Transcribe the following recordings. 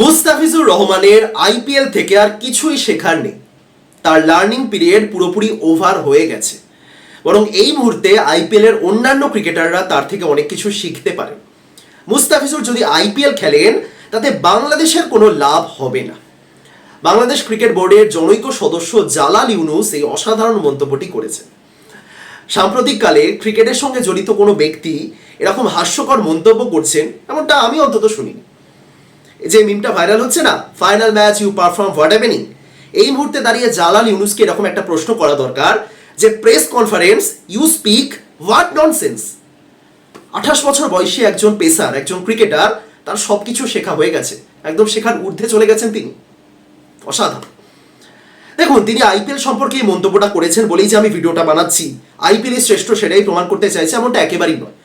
মুস্তাফিজুর রহমানের আইপিএল থেকে আর কিছুই শেখার নেই। তার লার্নিং পিরিয়ড পুরোপুরি ওভার হয়ে গেছে। বরং এই মুহূর্তে আইপিএল এর অন্যান্য ক্রিকেটাররা তার থেকে অনেক কিছু শিখতে পারেন। মুস্তাফিজুর যদি আইপিএল খেলেন, তাতে বাংলাদেশের কোনো লাভ হবে না। বাংলাদেশ ক্রিকেট বোর্ডের জনৈক সদস্য জালাল ইউনুস এই অসাধারণ মন্তব্যটি করেছেন। সাম্প্রতিককালে ক্রিকেটের সঙ্গে জড়িত কোনো ব্যক্তি এরকম হাস্যকর মন্তব্য করছেন, এমনটা আমি অন্তত শুনিনি। যে মিমটা ভাইরাল হচ্ছে না final match you perform what happening এই মুহূর্তে দাঁড়িয়ে জালাল ইউনুসকে এরকম একটা প্রশ্ন করা দরকার যে press conference you speak what nonsense আঠাশ বছর বয়সী একজন পেসার, একজন ক্রিকেটার তার সব কিছু শেখা হয়ে গেছে। একদম শেখার ঊর্ধ্বে চলে গেছেন তিনি। অসাধারণ। দেখুন, তিনি আইপিএল সম্পর্কে এই মন্তব্যটা করেছেন বলেই যে আমি ভিডিওটা বানাচ্ছি। আইপিএল শ্রেষ্ঠ সেটাই প্রমাণ করতে চাইছে, এমনটা একেবারেই নয়।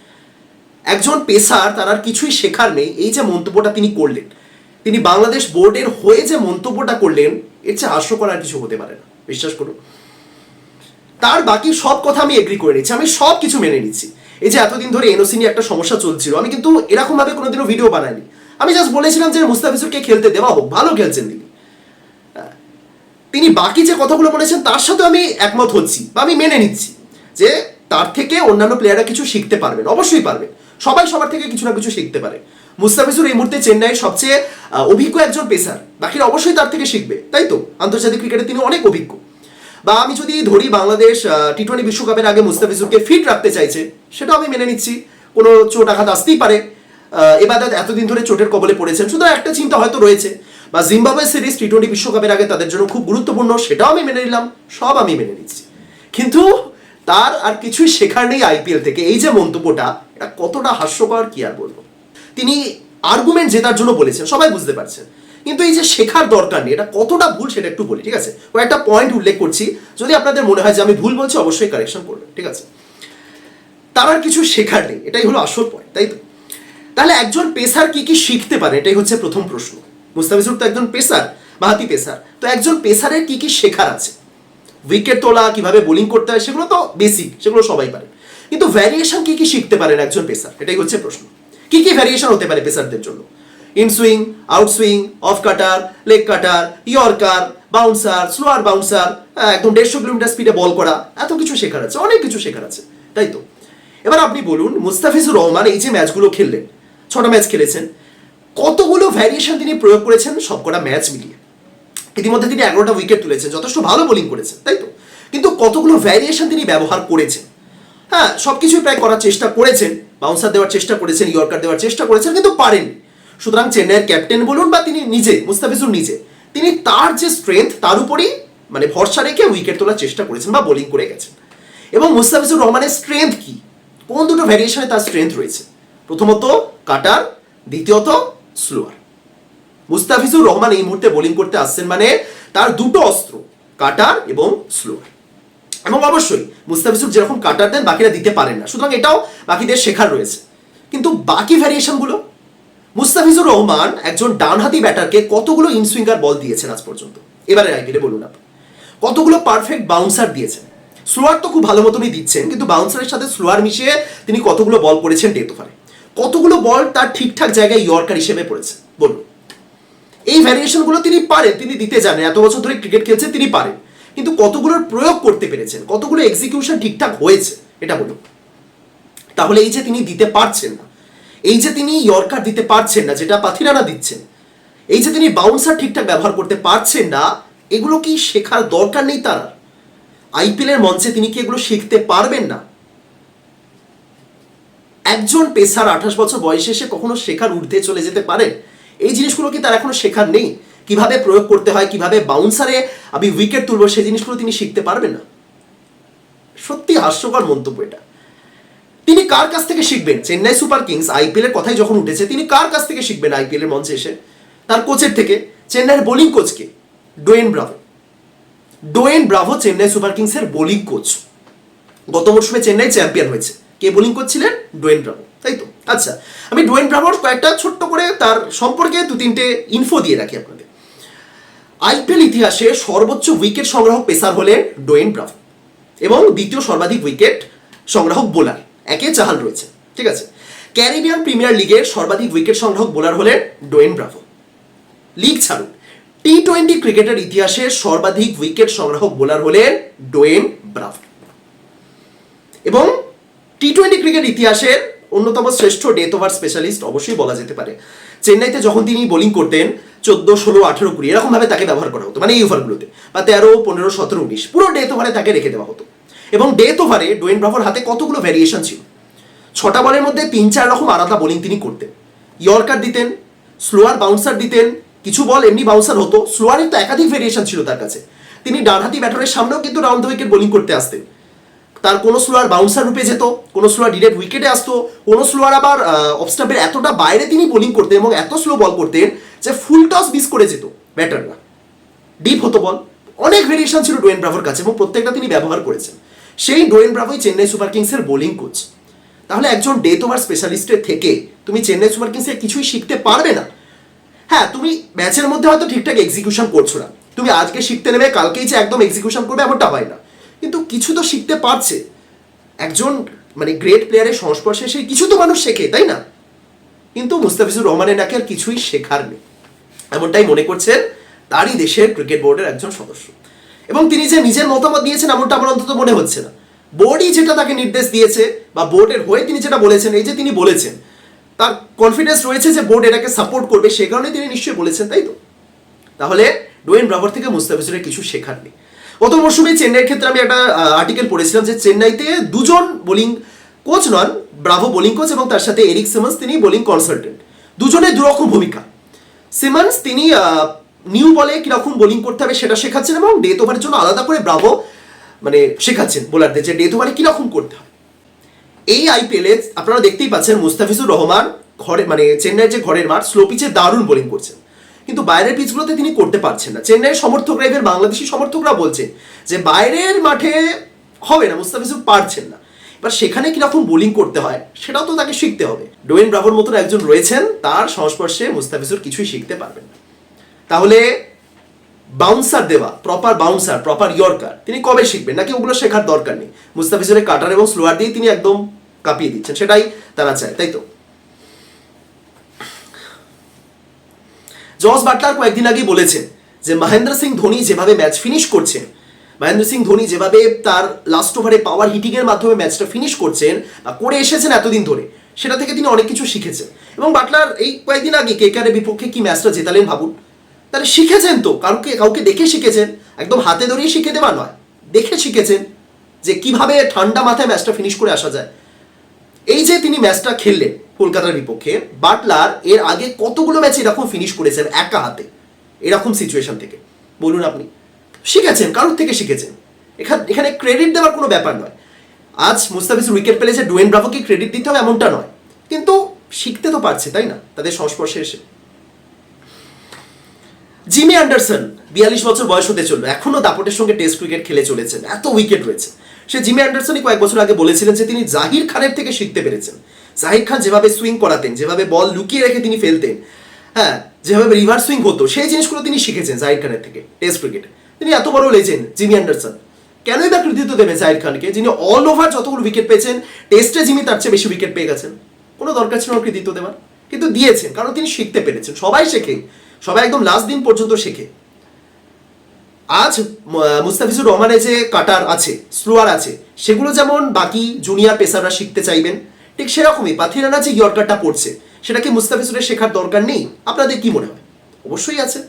একজন পেসার, তার আর কিছুই শেখার নেই, এই যে মন্তব্যটা তিনি করলেন। তিনি বাংলাদেশ বোর্ডের হয়ে যে মন্তব্যটা করলেন, এর চেয়ে হাস্য করার কিছু হতে পারে না। বিশ্বাস করুন। তার বাকি সব কথা আমি এগ্রি করে নিচ্ছি আমি সব কিছু মেনে নিচ্ছি এই যে এতদিন ধরে এনওসি নিয়ে একটা সমস্যা চলছিল, আমি কিন্তু এরকম ভাবে কোনোদিনও ভিডিও বানাইনি। আমি জাস্ট বলেছিলাম যে মুস্তাফিজুরকে খেলতে দেওয়া হোক, ভালো খেলছেন তিনি। তিনি বাকি যে কথাগুলো বলেছেন, তার সাথে আমি একমত হচ্ছি বা আমি মেনে নিচ্ছি যে তার থেকে অন্যান্য প্লেয়াররা কিছু শিখতে পারবেন, অবশ্যই পারবেন। সবাই সবার থেকে কিছু না কিছু শিখতে পারে। মুস্তাফিজুর এই মুহূর্তে চেন্নাইয়ের সবচেয়ে অভিজ্ঞ একজন পেসার। বাকিরা অবশ্যই তার থেকে শিখবে, তাই তো? আন্তর্জাতিক ক্রিকেটে তিনি অনেক অভিজ্ঞ। বা আমি যদি ধরি বাংলাদেশ টি টোয়েন্টি বিশ্বকাপের আগে মুস্তাফিজুরকে ফিট রাখতে চাইছে, সেটাও আমি মেনে নিচ্ছি। কোনো চোট আঘাত আসতেই পারে। এবাদত এতদিন ধরে চোটের কবলে পড়েছেন। শুধু একটা চিন্তা হয়তো রয়েছে, বা জিম্বাবুয়ে সিরিজ টি টোয়েন্টি বিশ্বকাপের আগে তাদের জন্য খুব গুরুত্বপূর্ণ, সেটাও আমি মেনে নিলাম, সব আমি মেনে নিচ্ছি। কিন্তু তার আর কিছুই শেখার নেই আইপিএল থেকে। এই যে মন্তব্যটা, এটা কতটা হাস্যকর কি আর বলব? তিনি আর্গুমেন্ট জেতার জন্য বলেছেন, সবাই বুঝতে পারছেন। কিন্তু এই যে শেখার দরকার নেই, এটা কতটা ভুল সেটা একটু বলি, ঠিক আছে? ও একটা পয়েন্ট উল্লেখ করছি, যদি আপনাদের মনে হয় যে আমি ভুল বলছি, অবশ্যই কারেকশন করবেন, ঠিক আছে? তার কিছু শেখার নেই, এটাই হলো আসল পয়েন্ট তাই তো? তাহলে একজন পেসার কি কি শিখতে পারে, এটাই হচ্ছে প্রথম প্রশ্ন। মুস্তাফিজুর তো একজন পেসার বাহাতি পেসার। তো একজন পেসারের কি কি শেখার আছে? উইকেট তোলা, কীভাবে বোলিং করতে হয়, সেগুলো তো বেসিক সেগুলো সবাই পারে। কিন্তু ভ্যারিয়েশন কি কি শিখতে পারেন একজন পেসার, এটাই হচ্ছে প্রশ্ন। কি কি ভ্যারিয়েশন হতে পারে পেসারদের জন্য? In swing out swing off cutter leg cutter yorker bouncer slower bouncer একদম দেড়শো কিলোমিটার স্পিডে বল করা, এত কিছু শেখার আছে, অনেক কিছু শেখার আছে, তাই তো? এবার আপনি বলুন, মুস্তাফিজুর রহমান এই যে ম্যাচগুলো খেললেন, ছটা ম্যাচ খেলেছেন, কতগুলো ভ্যারিয়েশন তিনি প্রয়োগ করেছেন? সবকটা ম্যাচ মিলিয়ে। ইতিমধ্যে তিনি এগারোটা উইকেট তুলেছেন, যথেষ্ট ভালো বোলিং করেছেন, তাই তো? কিন্তু কতগুলো ভ্যারিয়েশন তিনি ব্যবহার করেছেন? হ্যাঁ সব কিছুই প্রায় করার চেষ্টা করেছেন বাউন্সার দেওয়ার চেষ্টা করেছেন ইয়র্কার দেওয়ার চেষ্টা করেছেন, কিন্তু পারেননি। সুতরাং চেন্নাইয়ের ক্যাপ্টেন বলুন বা তিনি নিজে, মুস্তাফিজুর নিজে, তিনি তার যে স্ট্রেংথ তার উপরই মানে ভরসা রেখে উইকেট তোলার চেষ্টা করেছেন বা বোলিং করে গেছেন। এবং মুস্তাফিজুর রহমানের স্ট্রেংথ কি? কোন দুটো ভ্যারিয়েশনে তার স্ট্রেংথ রয়েছে? প্রথমত, কাটার, দ্বিতীয়ত স্লোয়ার মুস্তাফিজুর রহমান এই মুহূর্তে বোলিং করতে আসছেন মানে তার দুটো অস্ত্র, কাটার এবং স্লোয়ার এবং অবশ্যই মুস্তাফিজুর যেরকম কাটার দেন, বাকিরা দিতে পারেন না। সুতরাং এটাও বাকিদের শেখার রয়েছে। কিন্তু বাকি ভ্যারিয়েশনগুলো মুস্তাফিজুর রহমান একজন ডানহাতি ব্যাটারকে কতগুলো ইনসুইঙ্গার বল দিয়েছেন আজ পর্যন্ত? এবারে আইপিএলে বলুন আপনি। কতগুলো পারফেক্ট বাউন্সার দিয়েছেন? স্লোয়ার তো খুব ভালো মতনই দিচ্ছেন, কিন্তু বাউন্সারের সাথে স্লোয়ার মিশিয়ে তিনি কতগুলো বল করেছেন ডেথ ওভারে কতগুলো বল তার ঠিকঠাক জায়গায় ইয়র্কার হিসেবে পড়েছে? বলুন। এই ভ্যারিয়েশনগুলো তিনি পারেন, তিনি দিতে জানেন। এত বছর ধরে ক্রিকেট খেলছেন তিনি পারেন। কিন্তু কতগুলোর প্রয়োগ করতে পেরেছেন, কতগুলো এক্সিকিউশন ঠিকঠাক হয়েছে, এটা বলুন। তাহলে এই যে তিনি দিতে পারছেন না, এই যে তিনি ইয়র্কার দিতে পারছেন না, যেটা পাথিরানা দিচ্ছেন, এই যে তিনি বাউন্সার ঠিকঠাক ব্যবহার করতে পারছেন না, এগুলো কি শেখার দরকার নেই তার? আইপিএল এর মঞ্চে তিনি কি এগুলো শিখতে পারবেন না? একজন পেসার আঠাশ বছর বয়সে এসে কখনো শেখার ঊর্ধ্বে চলে যেতে পারেন এই জিনিসগুলো কি তার এখনও শেখার নেই? কীভাবে প্রয়োগ করতে হয়, কীভাবে বাউন্সারে আমি উইকেট তুলব, সেই জিনিসগুলো তিনি শিখতে পারবেন না। সত্যি হাস্যকর মন্তব্য এটা। তিনি কার কাছ থেকে শিখবেন? চেন্নাই সুপার কিংস আইপিএল এর কথাই যখন উঠেছে, তিনি কার কাছ থেকে শিখবেন আইপিএল এর মঞ্চে এসে? তার কোচের থেকে, চেন্নাইয়ের বোলিং কোচকে Dwayne Bravo. Dwayne Bravo Chennai super কিংসের বোলিং কোচ গত মরশুমে চেন্নাই চ্যাম্পিয়ন হয়েছে। কে বোলিং করছিলেন ডোয়েন ব্রাভো। তাই তো? আচ্ছা আমি ডোয়েন ব্রাভোর কয়েকটা ছোট্ট করে তার সম্পর্কে দু তিনটে ইনফো দিয়ে রাখি আপনাদের। আইপিএল ইতিহাসে সর্বোচ্চ উইকেট সংগ্রাহক পেসার হলেন ডোয়েন ব্রাভো এবং দ্বিতীয় সর্বাধিক উইকেট সংগ্রাহক বোলার একে চাহাল রয়েছে। ঠিক আছে? ক্যারিবিয়ান প্রিমিয়ার লিগের সর্বাধিক উইকেট সংগ্রাহক বোলার হলেন ডোয়েন ব্রাভো লিগ ছাড়ুন। টি টোয়েন্টি ক্রিকেটের ইতিহাসে সর্বাধিক উইকেট সংগ্রাহক বোলার হলেন ডোয়েন ব্রাভো এবং টি টোয়েন্টি ক্রিকেট ইতিহাসের অন্যতম শ্রেষ্ঠ ডেথ ওভার স্পেশালিস্ট অবশ্যই বলা যেতে পারে। চেন্নাইতে যখন তিনি বোলিং করতেন চোদ্দ, ষোলো, আঠেরো, কুড়ি এরকমভাবে তাকে ব্যবহার করা হতো মানে এই ওভারগুলোতে বা তেরো, পনেরো, সতেরো, উনিশ, পুরো ডেথ ওভারে তাকে রেখে দেওয়া হতো। এবং ডেথ ওভারে ডোয়েন ব্রাভোর হাতে কতগুলো ভ্যারিয়েশন ছিল? ছটা বলের মধ্যে তিন, চার রকম আলাদা বোলিং তিনি করতেন। ইয়র্কার দিতেন স্লোয়ার বাউন্সার দিতেন, কিছু বল এমনি বাউন্সার হতো স্লোয়ারের তো একাধিক ভেরিয়েশন ছিল তার কাছে। তিনি ডানহাতি ব্যাটারের সামনেও কিন্তু রাউন্ড দ্য উইকেট বোলিং করতে আসতেন। তার কোনো স্লোয়ার বাউন্সার রূপে যেত, কোনো স্লোয়ার ডিরেক্ট উইকেটে আসতো, কোনো স্লোয়ার আবার অফস্টাম্পের এতটা বাইরে তিনি বোলিং করতেন এবং এত স্লো বল করতেন যে ফুল টস মিস করে যেত ব্যাটাররা। ডিপ হতো বল অনেক ভেরিয়েশন ছিল ডোয়েন ব্রাভোর কাছে এবং প্রত্যেকটা তিনি ব্যবহার করেছেন। সেই ডোয়েন ব্রাভোই চেন্নাই সুপার কিংসের বোলিং কোচ তাহলে একজন ডেথ ওভার স্পেশালিস্টের থেকে তুমি চেন্নাই সুপার কিংসের কিছুই শিখতে পারবে না। হ্যাঁ তুমি ম্যাচের মধ্যে হয়তো ঠিকঠাক এক্সিকিউশন করছ না। তুমি আজকে শিখতে নেবে, কালকেই যে একদম এক্সিকিউশন করবে এমনটা হয় না। কিন্তু কিছু তো শিখতে পারছে। একজন মানে গ্রেট প্লেয়ারের সংস্পর্শে সেই কিছু তো মানুষ শেখে, তাই না? কিন্তু মুস্তাফিজুর রহমানের নাকি আর কিছুই শেখার নেই। এমনটাই মনে করছেন তারই দেশের ক্রিকেট বোর্ডের একজন সদস্য। এবং তিনি যে নিজের মতামত দিয়েছেন এমনটা আমার অন্তত মনে হচ্ছে না। বোর্ডই যেটা তাকে নির্দেশ দিয়েছে বা বোর্ডের হয়ে তিনি যেটা বলেছেন, এই যে তিনি বলেছেন, তার কনফিডেন্স রয়েছে যে বোর্ড এটাকে সাপোর্ট করবে, সে কারণে তিনি নিশ্চয়ই বলেছেন, তাই তো? তাহলে ডোয়েন ব্রাভার থেকে মুস্তাফিজুরের কিছু শেখার নেই। গত মরশুমে চেন্নাইয়ের ক্ষেত্রে আমি একটা আর্টিকেল পড়েছিলাম যে চেন্নাইতে দুজন বোলিং কোচ নন ব্রাভো বোলিং কোচ এবং তার সাথে এরিক সিমন্স তিনি বোলিং কনসালটেন্ট দুজনের দুরকম ভূমিকা। সিমন্স তিনি নিউ বলে কীরকম বোলিং করতে হবে সেটা শেখাচ্ছেন এবং ডেথ ওভারের জন্য আলাদা করে ব্রাভো মানে শেখাচ্ছেন বোলারদের যে ডেথ ওভারে কীরকম করতে হয়। এই আইপিএলে আপনারা দেখতেই পাচ্ছেন মুস্তাফিজুর রহমান ঘরে মানে চেন্নাইয়ের যে ঘরের মাঠ স্লো পিচে দারুণ বোলিং করছেন। কিন্তু বাইরের পিচগুলোতে তিনি করতে পারছেন না। চেন্নাইয়ের সমর্থকরা এবার বাংলাদেশি সমর্থকরা বলছে যে বাইরের মাঠে হবে না, মুস্তাফিজুর পারছেন না। এবার সেখানে কীরকম বোলিং করতে হয়, সেটাও তো তাকে শিখতে হবে। ডোয়েন ব্রাভোর মতন একজন রয়েছেন, তার সংস্পর্শে মুস্তাফিজুর কিছুই শিখতে পারবেন না। তাহলে বাউন্সার দেওয়া প্রপার বাউন্সার প্রপার ইয়র্কার তিনি কবে শিখবেন? নাকি ওগুলো শেখার দরকার নেই? মুস্তাফিজুরের কাটার এবং স্লোয়ার দিয়ে তিনি একদম কাঁপিয়ে দিচ্ছেন, সেটাই তারা চায়, তাই তো? জস বাটলার কয়েকদিন আগেই বলেছেন যে, মহেন্দ্র সিং ধোনি যেভাবে ম্যাচ ফিনিশ করছেন মহেন্দ্র সিং ধোনি যেভাবে তার লাস্ট ওভারে পাওয়ার হিটিংয়ের মাধ্যমে ম্যাচটা ফিনিশ করছেন বা করে এসেছেন এতদিন ধরে, সেটা থেকে তিনি অনেক কিছু শিখেছেন। এবং বাটলার এই কয়েকদিন আগে কেকারের বিপক্ষে কি ম্যাচটা জেতালেন ভাবুন? তাহলে শিখেছেন তো কাউকে কাউকে দেখে শিখেছেন, একদম হাতে ধরিয়ে শিখে দেওয়া নয়, দেখে শিখেছেন যে কীভাবে ঠান্ডা মাথায় ম্যাচটা ফিনিশ করে আসা যায়। এই যে তিনি ম্যাচটা খেললেন কলকাতার বিপক্ষে, বাটলার এর আগে কতগুলো ম্যাচ এরকম ফিনিশ করেছেন একা হাতে, এরকম সিচুয়েশন থেকে। বলুন আপনি। শিখেছেন, কারোর থেকে শিখেছেন। এখানে এখানে ক্রেডিট দেওয়ার কোনো ব্যাপার নয়। আজ মুস্তাফিজুর উইকেট পেলে যে ডোয়েন ব্রাভোকে ক্রেডিট দিতে হবে, এমনটা নয়। কিন্তু শিখতে তো পারছে, তাই না? তাদের সংস্পর্শে এসে। জিমি অ্যান্ডারসন, বিয়াল্লিশ বছর বয়স হতে চলল। এখনও দাপটের সঙ্গে টেস্ট ক্রিকেট খেলে চলেছেন। এত উইকেট রয়েছে। সে জিমি অ্যান্ডারসনই কয়েক বছর আগে বলেছিলেন যে তিনি জাহির খানের থেকে শিখতে পেরেছেন। জাহির খান যেভাবে সুইং করাতেন, যেভাবে বল লুকিয়ে রেখে তিনি ফেলতেন হ্যাঁ যেভাবে রিভার্স সুইং হতো, সেই জিনিসগুলো তিনি শিখেছেন জাহির খানের থেকে টেস্ট ক্রিকেটে তিনি এত বড় লেজেন্ড জিমি অ্যান্ডারসন। কেনই বা কৃতিত্ব দেবে জাহির খানকে, যিনি অল ওভার যতগুলো উইকেট পেয়েছেন টেস্টে জিমি তার চেয়ে বেশি উইকেট পেয়ে গেছেন। কোনো দরকার ছিল কৃতিত্ব দেওয়ার কিন্তু দিয়েছেন, কারণ তিনি শিখতে পেরেছেন, সবাই শেখে। সবাই একদম লাস্ট দিন পর্যন্ত শেখে। আজ মুস্তাফিজুর রহমানের যে কাটার আছে স্লোয়ার আছে, সেগুলো যেমন বাকি জুনিয়র পেসাররা শিখতে চাইবেন, ঠিক সেরকমই পাথিরানা যে ইয়র্কারটা পড়ছে সেটা কি মুস্তাফিজুরের শেখার দরকার নেই। আপনাদের কি মনে হয়? অবশ্যই আছে।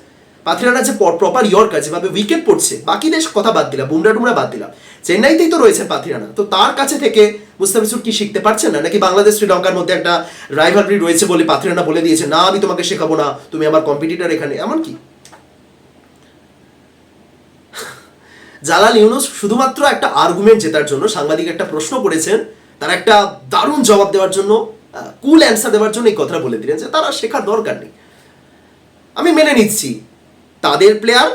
পাথিরানা যে প্রপার ইয়র্কার যেভাবে উইকেট পড়ছে, বাকি দেশ কথা বাদ দিলাম, বুমরা টুমরা বাদ দিলাম। চেন্নাইতেই তো রয়েছে পাথিরানা তো তার কাছে থেকে মুস্তাফিজুর কি শিখতে পারছেন না? নাকি বাংলাদেশ, শ্রীলঙ্কার মধ্যে একটা রাইভালরি রয়েছে বলে পাথিরানা বলে দিয়েছে, না, আমি তোমাকে শেখাবো না, তুমি আমার কম্পিটিটার এখানে। এমন কি? জালাল ইউনুস শুধুমাত্র একটা আর্গুমেন্ট জেতার জন্য সাংবাদিক একটা প্রশ্ন করেছেন, তার একটা দারুণ জবাব দেওয়ার জন্য কুল অ্যান্সার দেওয়ার জন্য এই কথাটা বলে দিলেন যে তারা শেখার দরকার নেই। আমি মেনে নিচ্ছি তাদের প্লেয়ার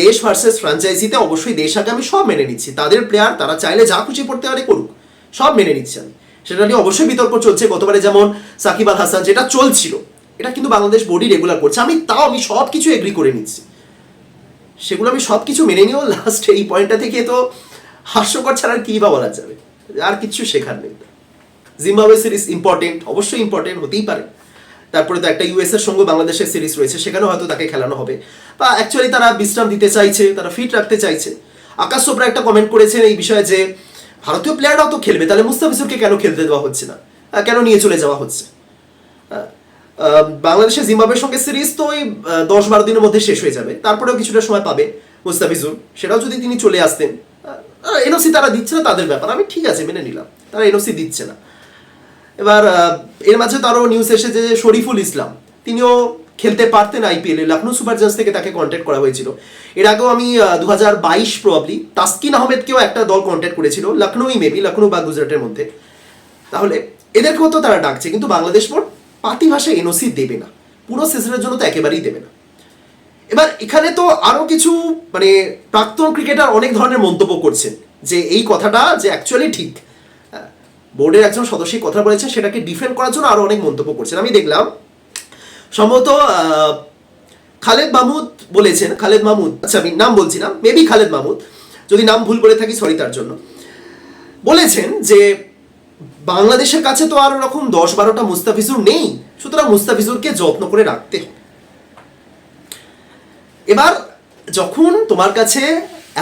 দেশ ভার্সেস ফ্র্যাঞ্চাইজিতে অবশ্যই দেশ আগে আমি সব মেনে নিচ্ছি। তাদের প্লেয়ার তারা চাইলে যা খুশি পড়তে পারে করুক, সব মেনে নিচ্ছি আমি। সেটা নিয়ে অবশ্যই বিতর্ক চলছে। গতবারে যেমন সাকিব আল হাসান যেটা চলছিল, এটা কিন্তু বাংলাদেশ বোর্ডই রেগুলার করছে। আমি তাও আমি সব কিছু এগ্রি করে নিচ্ছি। সেগুলো আমি সব কিছু মেনে নিয়েও লাস্ট এই পয়েন্টটা থেকে তো হাস্যকর ছাড়া কী বা বলা যাবে? আর কিছু শেখার নেই। জিম্বাবুয়ে সিরিজ ইম্পর্টেন্ট অবশ্যই ইম্পর্টেন্ট হতেই পারে। তারপরে তো একটা ইউএস এর সঙ্গে বাংলাদেশের সিরিজ রয়েছে, সেখানেও হয়তো তাকে খেলানো হবে। বা অ্যাকচুয়ালি তারা বিশ্রাম দিতে চাইছে, তারা ফিট রাখতে চাইছে। আকাশ চোপড়া একটা কমেন্ট করেছেন এই বিষয়ে যে, ভারতীয় প্লেয়াররাও তো খেলবে, তাহলে মুস্তাফিজুরকে কেন খেলতে দেওয়া হচ্ছে না? কেন নিয়ে চলে যাওয়া হচ্ছে? বাংলাদেশের জিম্বাবুয়ের সঙ্গে সিরিজ তো ওই দশ বারো দিনের মধ্যে শেষ হয়ে যাবে। তারপরেও কিছুটা সময় পাবে মুস্তাফিজুর। সেটাও যদি তিনি চলে আসতেন এনওসি তারা দিচ্ছে না, তাদের ব্যাপার। আমি ঠিক আছে, মেনে নিলাম। তারা এনওসি দিচ্ছে না। এবার এর মাঝে তো আরও নিউজ এসেছে যে শরীফুল ইসলাম, তিনিও খেলতে পারতেন আইপিএলে লখনৌ সুপার জায়ান্টস থেকে তাকে কন্ট্যাক্ট করা হয়েছিল। এর আগেও আমি দু হাজার বাইশ প্রবাবলি তাসকিন আহমেদকেও একটা দল কন্ট্যাক্ট করেছিল লখনৌই মেবি লখনৌ বা গুজরাটের মধ্যে। তাহলে, এদেরকেও তো তারা ডাকছে, কিন্তু বাংলাদেশ বোর্ড পাতি ভাষায় এনওসি দেবে না। পুরো সিজনের জন্য তো একেবারেই দেবে না। এবার, এখানে তো আরও কিছু মানে প্রাক্তন ক্রিকেটার অনেক ধরনের মন্তব্য করছেন, যে এই কথাটা যে অ্যাকচুয়ালি ঠিক। বোর্ডের একজন সদস্য এই কথা বলেছেন সেটাকে ডিফেন্ড করার জন্য আরও অনেক মন্তব্য করছেন। আমি দেখলাম, সম্ভবত খালেদ মাহমুদ বলেছেন, খালেদ মাহমুদ আচ্ছা আমি নাম বলছি না মেবি খালেদ মাহমুদ, যদি নাম ভুল করে থাকি সরি তার জন্য। বলেছেন যে, বাংলাদেশের কাছে তো আর ওরকম দশ বারোটা মুস্তাফিজুর নেই, সুতরাং মুস্তাফিজুরকে যত্ন করে রাখতে এবার, যখন তোমার কাছে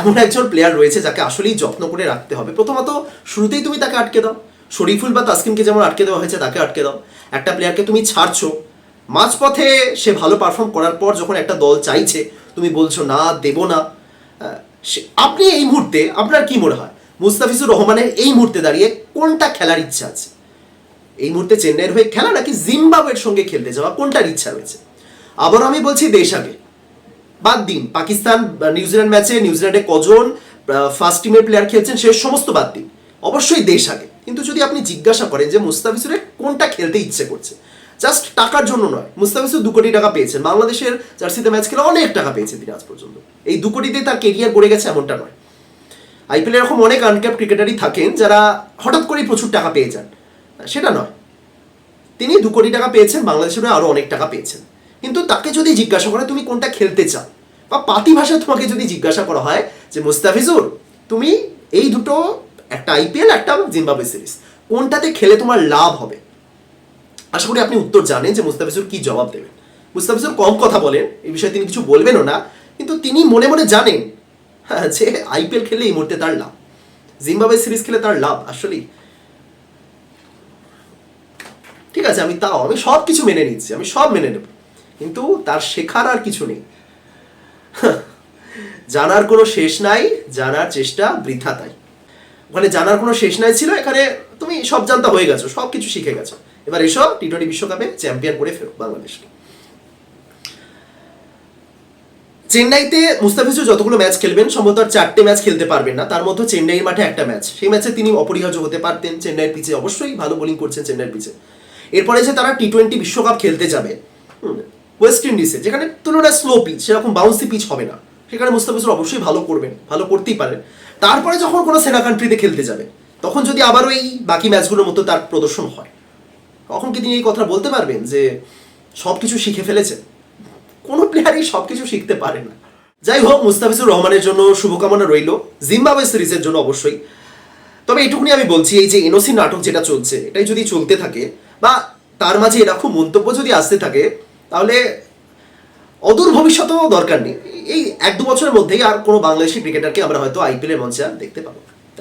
এমন একজন প্লেয়ার রয়েছে যাকে আসলেই যত্ন করে রাখতে হবে, প্রথমত শুরুতেই তুমি তাকে আটকে দাও। শরীফুল বা তাসকিনকে যেমন আটকে দেওয়া হয়েছে, তাকে আটকে দাও। একটা প্লেয়ারকে তুমি ছাড়ছো, মাঝপথে সে ভালো পারফর্ম করার পর যখন একটা দল চাইছে, তুমি বলছো, না, দেব না। আপনি এই মুহূর্তে আপনার কি মনে হয়? মুস্তাফিজুর রহমানের এই মুহূর্তে দাঁড়িয়ে কোনটা খেলার ইচ্ছা আছে? এই মুহূর্তে চেন্নাইয়ের হয়ে খেলা নাকি জিম্বাবুয়ের সঙ্গে খেলতে যাওয়া? কোনটার ইচ্ছা রয়েছে? আবার আমি বলছি দেশ আগে। বাদ দিন, পাকিস্তান নিউজিল্যান্ড ম্যাচে নিউজিল্যান্ডে কজন ফার্স্ট টিমের প্লেয়ার খেলছেন, সে সমস্ত বাদ দিন। অবশ্যই দেশ আগে। কিন্তু যদি আপনি জিজ্ঞাসা করেন যে মুস্তাফিজুরের কোনটা খেলতে ইচ্ছে করছে জাস্ট টাকার জন্য নয়, মুস্তাফিজুর দু কোটি টাকা পেয়েছেন, বাংলাদেশের জার্সিতে ম্যাচ খেলে অনেক টাকা পেয়েছেন তিনি আজ পর্যন্ত। এই দু কোটিতে তার কেরিয়ার গড়ে গেছে এমনটা নয়। আইপিএল এরকম অনেক আনক্যাপ ক্রিকেটারই থাকেন যারা হঠাৎ করেই প্রচুর টাকা পেয়ে যান। সেটা নয়। তিনি দু কোটি টাকা পেয়েছেন, বাংলাদেশের আরও অনেক টাকা পেয়েছেন। কিন্তু তাকে যদি জিজ্ঞাসা করে তুমি কোনটা খেলতে চাও, বা পাতি ভাষায় তোমাকে যদি জিজ্ঞাসা করা হয় যে, মুস্তাফিজুর, তুমি এই দুটো একটা আইপিএল একটা জিম্বাবুয়ে সিরিজ। কোনটাতে খেলে তোমার লাভ হবে? আশা করি আপনি উত্তর জানেন যে মুস্তাফিজুর কি জবাব দেবেন। মুস্তাফিজুর কম কথা বলেন এই বিষয়ে তিনি কিছু বলবেনও না কিন্তু তিনি মনে মনে জানেন হ্যাঁ, যে আইপিএল খেলে এই মুহূর্তে তার লাভ। জিম্বাবুয়ে সিরিজ খেলে তার লাভ আসলেই। ঠিক আছে আমি তাও আমি সব কিছু মেনে নিচ্ছি আমি সব মেনে নেব। কিন্তু তার শেখার আর কিছু নেই। জানার কোনো শেষ নাই জানার চেষ্টা বৃথা তাই। ওখানে জানার কোনো শেষ নাই ছিল, এখানে তুমি সব জানতা হয়ে গেছো, সব কিছু শিখে গেছো। এবার এসো টি টোয়েন্টি বিশ্বকাপে চ্যাম্পিয়ন করে ফেরো বাংলাদেশকে। চেন্নাইতে মুস্তাফিজুর যতগুলো ম্যাচ খেলবেন, সম্ভবত আর চারটে ম্যাচ খেলতে পারবেন না। তার মধ্যে চেন্নাইয়ের মাঠে একটা ম্যাচ সেই ম্যাচে তিনি অপরিহার্য হতে পারতেন। চেন্নাইয়ের পিচে অবশ্যই ভালো বোলিং করছেন চেন্নাইয়ের পিচে। এরপরে যে তারা টি টোয়েন্টি বিশ্বকাপ খেলতে যাবে। ওয়েস্ট ইন্ডিজে যেখানে তুলনায় স্লো পিচ সেরকম বাউন্সি পিচ হবে না। সেখানে মুস্তাফিজুর অবশ্যই ভালো করবেন, ভালো করতেই পারেন। তারপরে যখন কোনো সেনা কান্ট্রিতে খেলতে যাবে, তখন যদি আবারও এই বাকি ম্যাচগুলোর মতো তার প্রদর্শন হয়, তখন কি তিনি এই কথা বলতে পারবেন যে সব কিছু শিখে ফেলেছেন কোনো প্লেয়ারই সব কিছু শিখতে পারে না। যাই হোক, মুস্তাফিজুর রহমানের জন্য শুভকামনা রইল, জিম্বাবুয়ে সিরিজের জন্য অবশ্যই। তবে এইটুকুনি আমি বলছি, এই যে এনওসি নাটক যেটা চলছে, এটাই যদি চলতে থাকে, বা তার মাঝে এরকম মন্তব্য যদি আসতে থাকে, তাহলে অদূর ভবিষ্যতেও দরকার নেই। এই এক দু বছরের মধ্যেই আর কোনো বাংলাদেশি ক্রিকেটারকে আমরা হয়তো আইপিএলের মঞ্চে আর দেখতে পাবো ইট